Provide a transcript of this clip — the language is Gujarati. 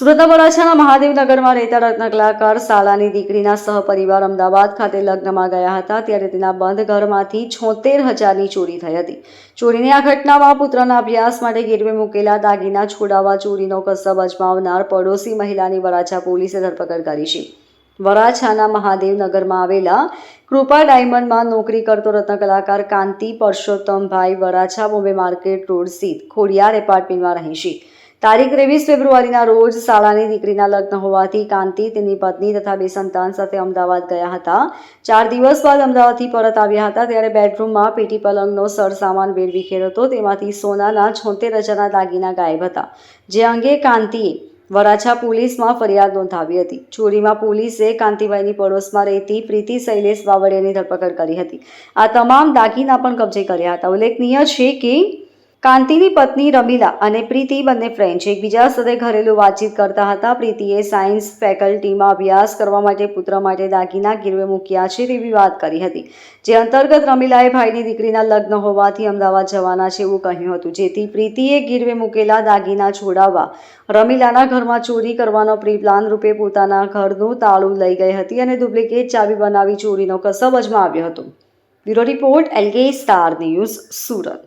સુરતના વરાછાના મહાદેવનગરમાં રહેતા રત્ન કલાકાર શાળાની દીકરીના સહપરિવાર અમદાવાદ ખાતે લગ્નમાં ગયા હતા ત્યારે તેના બંધ ઘરમાંથી છોતેર હજારની ચોરી થઈ હતી. ચોરીની આ ઘટનામાં પુત્રના અભ્યાસ માટે ગીરવે મૂકેલા દાગીના છોડાવવા ચોરીનો કસબ અજમાવનાર પડોશી મહિલાની વરાછા પોલીસે ધરપકડ કરી છે. વરાછાના મહાદેવનગરમાં આવેલા કૃપા ડાયમંડમાં નોકરી કરતો રત્ન કલાકાર કાંતિ પરસોત્તમભાઈ વરાછા બોમ્બે માર્કેટ રોડ સ્થિત ખોડિયાર એપાર્ટમેન્ટમાં રહે છે. તારીખ ત્રેવીસ ફેબ્રુઆરીના રોજ શાળાની દીકરીના લગ્ન હોવાથી કાંતિ, તેની પત્ની તથા બે સંતાન સાથે અમદાવાદ ગયા હતા. ચાર દિવસ બાદ અમદાવાદથી પરત આવ્યા હતા, ત્યારે બેડરૂમમાં પેટી પલંગનો સરસામાન વેરવિખેર હતો તેમાંથી સોનાના છોતેર હજારના દાગીના ગાયબ હતા. જે અંગે કાંતિએ વરાછા પોલીસમાં ફરિયાદ નોંધાવી હતી. ચોરીમાં પોલીસે કાંતિભાઈની પડોશમાં રહેતી પ્રીતિ, શૈલેષ બાવળિયાની ધરપકડ કરી હતી. આ તમામ દાગીના પણ કબજે કર્યા હતા. ઉલ્લેખનીય છે કે કાંતિની પત્ની રમીલા અને પ્રીતિ બંને ફ્રેન્ડ છે એકબીજા સાથે ઘરેલું વાતચીત કરતા હતા. પ્રીતિએ સાયન્સ ફેકલ્ટીમાં અભ્યાસ કરવા માટે પુત્ર માટે દાગીના ગીરવે મૂક્યા છે તેવી વાત કરી હતી. જે અંતર્ગત રમીલાએ ભાઈની દીકરીના લગ્ન હોવાથી અમદાવાદ જવાના છે એવું કહ્યું હતું. જેથી પ્રીતિએ ગીરવે મૂકેલા દાગીના છોડાવવા રમીલાના ઘરમાં ચોરી કરવાનો પ્રી પ્લાન રૂપે પોતાના ઘરનું તાળું લઈ ગઈ હતી અને ડુપ્લિકેટ ચાવી બનાવી ચોરીનો કસબ અજમાવ્યો હતો. Bureau report, LK star news, Surat.